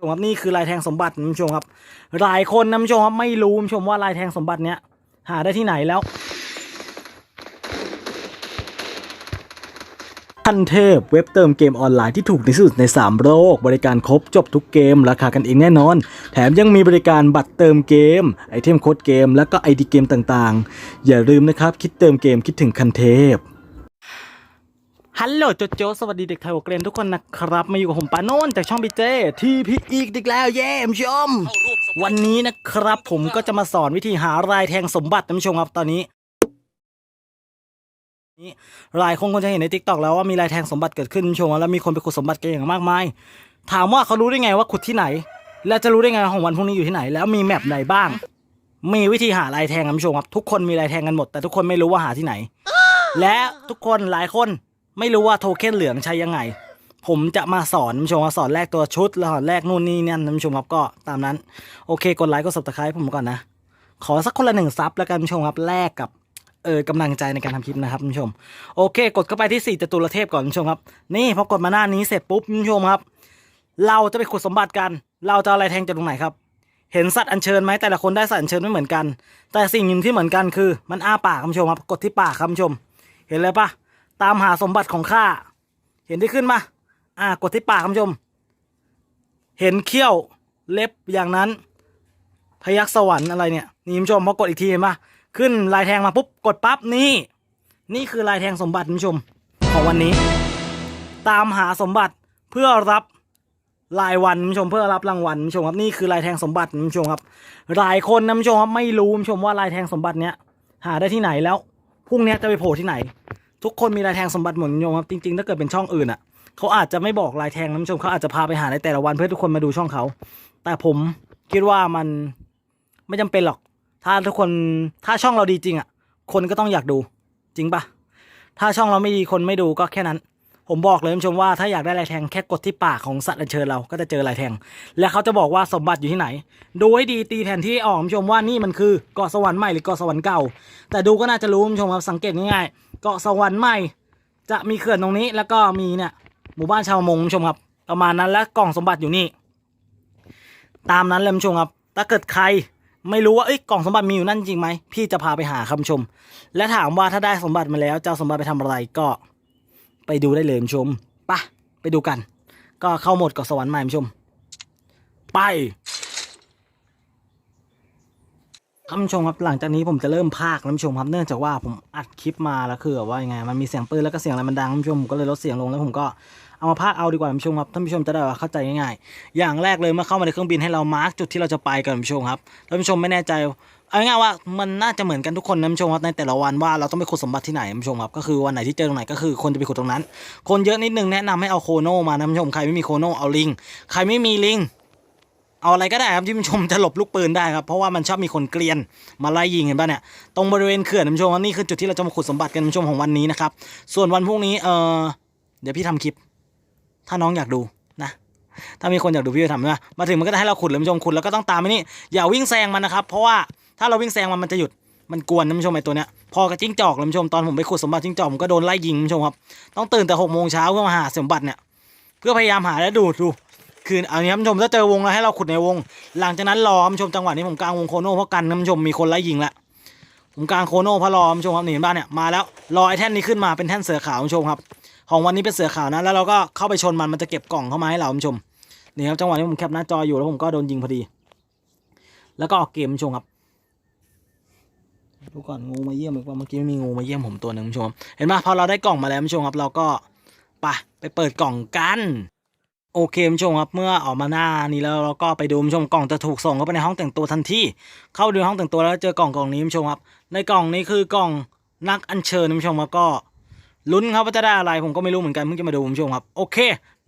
ชมครับนี่คือลายแทงสมบัตินะคุณชมครับ หลายคนนะคุณชมครับไม่รู้คุณชมว่าลายแทงสมบัติเนี้ยหาได้ที่ไหนแล้วทันเทพเว็บเติมเกมออนไลน์ที่ถูกที่สุดใน 3 โลก บริการครบจบทุกเกม ราคากันเองแน่นอน แถมยังมีบริการบัตรเติมเกม ไอเทมโค้ดเกม แล้วก็ไอดีเกมต่างๆ อย่าลืมนะครับ คิดเติมเกมคิดถึงคันเทพ ฮัลโหลโจโจสวัสดีเด็กไทยหัวเกรนทุกคนนะครับ มาอยู่กับผมปาโนนจากช่องบีเจทีพีอีกอีกแล้วเย้มชม วันนี้นะครับ ผมก็จะมาสอนวิธีหารายแทงสมบัติท่านผู้ชมครับตอนนี้นี่หลายคนคงจะเห็นในทิกตอกแล้วว่ามีรายแทงสมบัติเกิดขึ้นชมแล้วมีคนไปขุดสมบัติกันอย่างมากมาย ถามว่าเขารู้ได้ไงว่าขุดที่ไหน และจะรู้ได้ไงของวันพรุ่งนี้อยู่ที่ไหน แล้วมีแมปไหนบ้าง มีวิธีหารายแทงท่านผู้ชมครับทุกคนมีรายแทงกันหมด แต่ทุกคนไม่รู้ว่าหาที่ไหน และทุกคนหลายคน ไม่รู้ว่าโทเค็นเหลืองใช้ยังไง ผมจะมาสอนท่านผู้ชมว่าสอนแรกตัวชุด แล้วสอนแรกนู่นนี่นั่นท่านผู้ชมครับก็ตามนั้น โอเคกดไลค์กด subscribe ผมก่อนนะ ขอสักคนละหนึ่งซับแล้วกันท่านผู้ชมครับแลกกับเออกำลังใจในการทำคลิปนะครับท่านผู้ชม โอเค กดเข้าไปที่สี่จตุรเทพก่อนท่านผู้ชมครับ นี่พอกดมาหน้านี้เสร็จปุ๊บท่านผู้ชมครับ เราจะไปขุดสมบัติกัน เราจะอะไรแทงจากตรงไหนครับ เห็นสัตว์อัญเชิญไหมแต่ละคนได้สัตว์อัญเชิญไม่เหมือนกัน แต่สิ่งหนึ่งที่เหมือนกันคือ มันอ้าปากคุณผู้ชมครับ กดที่ปากครับคุณผู้ชม เห็นเลยปะ ตามหาสมบัติของข้า เห็นที่ขึ้นมา อ่ากดที่ปากคุณผู้ชม เห็นเขี้ยวเล็บอย่างนั้น พยักสวรรค์อะไรเนี่ย นี่คุณผู้ชมพอกดอีกทีเห็นปะขึ้นลายแทงมาปุ๊บกดปั๊บนี่ นี่คือลายแทงสมบัติคุณผู้ชมของวันนี้ ตามหาสมบัติเพื่อรับรายวันคุณผู้ชมเพื่อรับรางวัลคุณผู้ชมครับนี่คือลายแทงสมบัติคุณผู้ชมครับหลายคนนะคุณผู้ชมครับไม่รู้คุณผู้ชมว่าลายแทงสมบัติเนี้ยหาได้ที่ไหนแล้วพรุ่งนี้จะไปโผล่ที่ไหน ทุกคนมีลายแทงสมบัติหมดคุณผู้ชมครับจริงๆ ถ้าเกิดเป็นช่องอื่นอะเขาอาจจะไม่บอกลายแทงนะคุณผู้ชมเขาอาจจะพาไปหาในแต่ละวันเพื่อทุกคนมาดูช่องเขา แต่ผมคิดว่ามันไม่จำเป็นหรอก ถ้าทุกคนถ้าช่องเราดีจริงอะ คนก็ต้องอยากดูจริงปะถ้าช่องเราไม่ดีคนไม่ดูก็แค่นั้น ผมบอกเลยคุณผู้ชมว่าถ้าอยากได้ลายแทงแค่กดที่ปากของสัตว์อัญเชิญเราก็จะเจอลายแทง และเขาจะบอกว่าสมบัติอยู่ที่ไหน ดูให้ดีตีแผนที่ออกคุณผู้ชมว่านี่มันคือเกาะสวรรค์ใหม่หรือเกาะสวรรค์เก่า แต่ดูก็น่าจะรู้คุณผู้ชมครับสังเกตง่ายๆ เกาะสวรรค์ใหม่ จะมีเขื่อนตรงนี้แล้วก็มีเนี่ยหมู่บ้านชาวมงชมครับ ประมาณนั้นและกล่องสมบัติอยู่นี่ ตามนั้นเลยชมครับ ถ้าเกิดใครไม่รู้ว่าเอ้ยกล่องสมบัติมีอยู่นั่นจริงไหมพี่จะพาไปหาคำชม และถามว่าถ้าได้สมบัติมาแล้วจะเอาสมบัติไปทำอะไรก็ ไปดูได้เลยคุณผู้ชมปะไปดูกัน ก็เข้าหมดเกาะสวรรค์ใหม่คุณผู้ชม ไป ท่านผู้ชมครับหลังจากนี้ผมจะเริ่มพากล้วท่านผู้ชมครับเนื่องจากว่าผมอัดคลิปมาแล้วคือว่ายังไงมันมีเสียงปืนแล้วก็เสียงอะไรมันดังท่านผู้ชมก็เลยลดเสียงลงแล้วผมก็เอามาพากย์เอาดีกว่าท่านผู้ชมครับท่านผู้ชมจะได้เข้าใจง่ายๆอย่างแรกเลยเมื่อเข้ามาในเครื่องบินให้เรามาร์กจุดที่เราจะไปกันท่านผู้ชมครับท่านผู้ชมไม่แน่ใจเอาง่ายว่ามันน่าจะเหมือนกันทุกคนนะท่านผู้ชมครับในแต่ละวันว่าเราต้องไปขุดสมบัติที่ไหนท่านผู้ชมครับก็คือวันไหนที่เจอตรงไหนก็คือคนจะไปขุดตรงนั้น คนเยอะนิดนึงแนะนำให้เอาโคโนมานะท่านผู้ชมใครไม่มีโคโนเอาลิงใครไม่มีลิง เอาอะไรก็ได้ครับที่ผู้ชมจะหลบลูกปืนได้ครับเพราะว่ามันชอบมีคนเกลียนมาไล่ยิงเห็นป่ะเนี่ยตรงบริเวณเขื่อนท่านผู้ชมนี่คือจุดที่เราจะมาขุดสมบัติกันท่านผู้ชมของวันนี้นะครับส่วนวันพรุ่งนี้เออเดี๋ยวพี่ทำคลิป ถ้าน้องอยากดูนะถ้ามีคนอยากดูพี่จะทำนะมาถึงมันก็จะให้เราขุดเลยท่านผู้ชมขุดแล้วก็ต้องตามไปนี่อย่าวิ่งแซงมันนะครับเพราะว่าถ้าเราวิ่งแซงมันมันจะหยุดมันกวนท่านผู้ชมไอ้ตัวเนี้ยพอกับจิ้งจอกท่านผู้ชมตอนผมไปขุดสมบัติจิ้งจอกผมก็โดนไล่ยิงท่านผู้ชมครับต้องตื่นแต่หกโมงเช้าเพื่อมาหาสมบัติเนี่ยเพื่อพยายามหาและดูดู คือเอางี้ท่านผู้ชมถ้าเจอวงแล้วให้เราขุดในวง หลังจากนั้นรอท่านผู้ชมจังหวะนี้ผมกลางวงโคโน่เพราะกันท่านผู้ชมมีคนไล่ยิงล้วผมกลางโคโน่เพราะรอท่านผู้ชมครับนี่เห็นบ้านเนี่ยมาแล้วรอไอ้แท่นนี้ขึ้นมาเป็นแท่นเสือขาวท่านผู้ชมครับ ของวันนี้เป็นเสือขาวนะแล้วเราก็เข้าไปชนมันมันจะเก็บกล่องเข้ามาให้เราท่านผู้ชมนี่ครับจังหวะนี้ผมแคปหน้าจออยู่แล้วผมก็โดนยิงพอดี แล้วก็ออกเกมท่านผู้ชมครับดูก่อนงูมาเยี่ยมอีกว่าเมื่อกี้มีงูมาเยี่ยมผมตัวหนึ่งท่านผู้ชม เห็นไหมพอเราได้กล่องมาแล้วท่านชมครับ เราก็ไปไปเปิดกล่องกัน โอเคคุณผู้ชมครับ เมื่อออกมาหน้านี้แล้วเราก็ไปดูคุณชมกล่องจะถูกส่งเข้าไปในห้องแต่งตัวทันทีเข้าดูห้องแต่งตัวแล้วเจอกล่องกล่องนี้คุณผู้ชมครับ ในกล่องนี้คือกล่องนักอัญเชิญคุณผู้ชมแล้วก็ลุ้นครับว่าจะได้อะไรผมก็ไม่รู้เหมือนกันเพิ่งจะมาดูคุณผู้ชมครับโอเค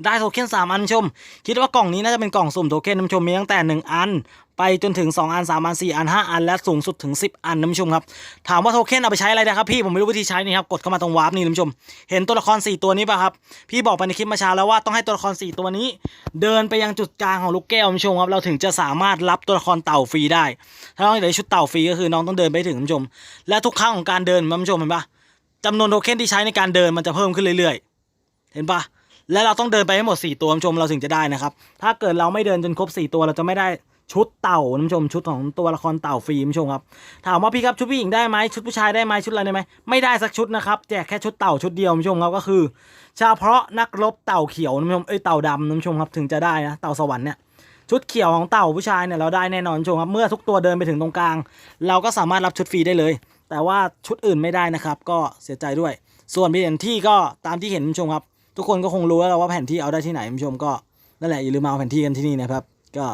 ได้โทเค็นสามอันคุณชม คิดว่ากล่องนี้น่าจะเป็นกล่องสุ่มโทเค็นคุณผู้ชมมีตั้งแต่หนึ่งอัน ไปจนถึง 2 อัน 3 อัน 4 อัน 5 อัน และสูงสุดถึง 10 อันนะคุณผู้ชมครับ ถามว่าโทเค็นเอาไปใช้อะไรนะครับพี่ผมไม่รู้วิธีใช้นี่ครับ กดเข้ามาตรงวาร์ปนี่นะคุณผู้ชม เห็นตัวละคร 4 ตัวนี้ป่ะครับ พี่บอกไปในคลิปมาเช้าแล้วว่าต้องให้ตัวละคร 4 ตัวนี้ เดินไปยังจุดกลางของลูกแก้วคุณผู้ชมครับ เราถึงจะสามารถรับตัวละครเต่าฟรีได้ ถ้าน้องอยากได้ชุดเต่าฟรีก็คือน้องต้องเดินไปถึงคุณผู้ชม และทุกครั้งของการเดินคุณผู้ชมเห็นปะจำนวนโทเค็นที่ใช้ในการเดินมันจะเพิ่มขึ้นเรื่อยๆ เห็นปะและเราต้องเดินไปให้หมด 4 ตัวผู้ชมเราถึงจะได้นะครับ ถ้าเกิดเราไม่เดินจนครบ 4 ตัวเราจะไม่ได้ ชุดเต่าคุณผู้ชมชุดของตัวละครเต่าฟรีคุณผู้ชมครับถามว่าพี่ครับชุดผู้หญิงได้ไหมชุดผู้ชายได้ไหมชุดอะไรได้ไหมไม่ได้สักชุดนะครับแจกแค่ชุดเต่าชุดเดียวคุณผู้ชมครับก็คือเฉพาะนักรบเต่าเขียวคุณผู้ชมเอ้ยเต่าดำคุณผู้ชมครับถึงจะได้นะเต่าสวรรค์เนี่ยชุดเขียวของเต่าผู้ชายเนี่ยเราได้แน่นอนคุณผู้ชมครับเมื่อทุกตัวเดินไปถึงตรงกลาง เราก็สามารถรับชุดฟรีได้เลย แต่ว่าชุดอื่นไม่ได้นะครับ ก็เสียใจด้วย ส่วนแผนที่ก็ตามที่เห็นคุณผู้ชมครับ ทุกคนก็คงรู้แล้วว่าแผนที่เอาได้ที่ไหนผู้ชมก็นั่นแหละอย่าลืมมาเอาแผนที่กันที่นี่นะครับ ก็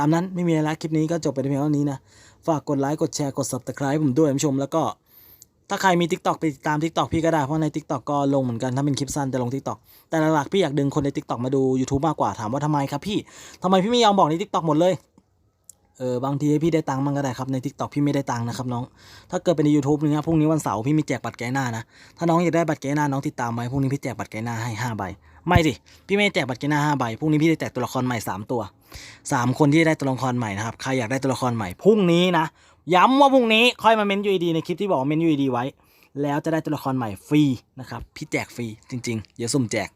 ตามนั้นไม่มีอะไรละคลิปนี้ก็จบไปเพียงเท่านี้นะ ฝากกดไลค์กดแชร์กด subscribe ผมด้วยผู้ชมแล้วก็ถ้าใครมี TikTok ไปติดตาม TikTok พี่ก็ได้ เพราะใน TikTok ก็ลงเหมือนกันถ้าเป็นคลิปสั้นจะลง TikTok แต่หลักๆพี่อยากดึงคนใน TikTok มาดู YouTube มากกว่าถามว่าทำไมครับพี่ทำไมพี่ไม่ยอมบอกใน TikTok หมดเลย เออบางทีให้พี่ได้ตังค์มั่งก็ได้ครับใน TikTok พี่ไม่ได้ตังค์นะครับน้อง ถ้าเกิดเป็นใน YouTube เนี่ยพรุ่งนี้วันเสาร์พี่มีแจกบัตรแกหน้านะ ถ้าน้องอยากได้บัตรแกหน้าน้องติดตามไว้พรุ่งนี้พี่แจกบัตรแกหน้าให้ห้าใบ ไม่สิ พี่ไม่แจกบัตรแกหน้าห้าใบ พรุ่งนี้พี่ได้แจกตัวละครใหม่สามตัวสามคนที่ได้ตัวละครใหม่นะครับ ใครอยากได้ตัวละครใหม่พรุ่งนี้นะ ย้ำว่าพรุ่งนี้ค่อยมาเมนยูดีในคลิปที่บอกเมนยูดีไว้ แล้วจะได้ตัวละครใหม่ฟรีนะครับ พี่แจกฟรีจริงๆเดี๋ยวสุ่มแจก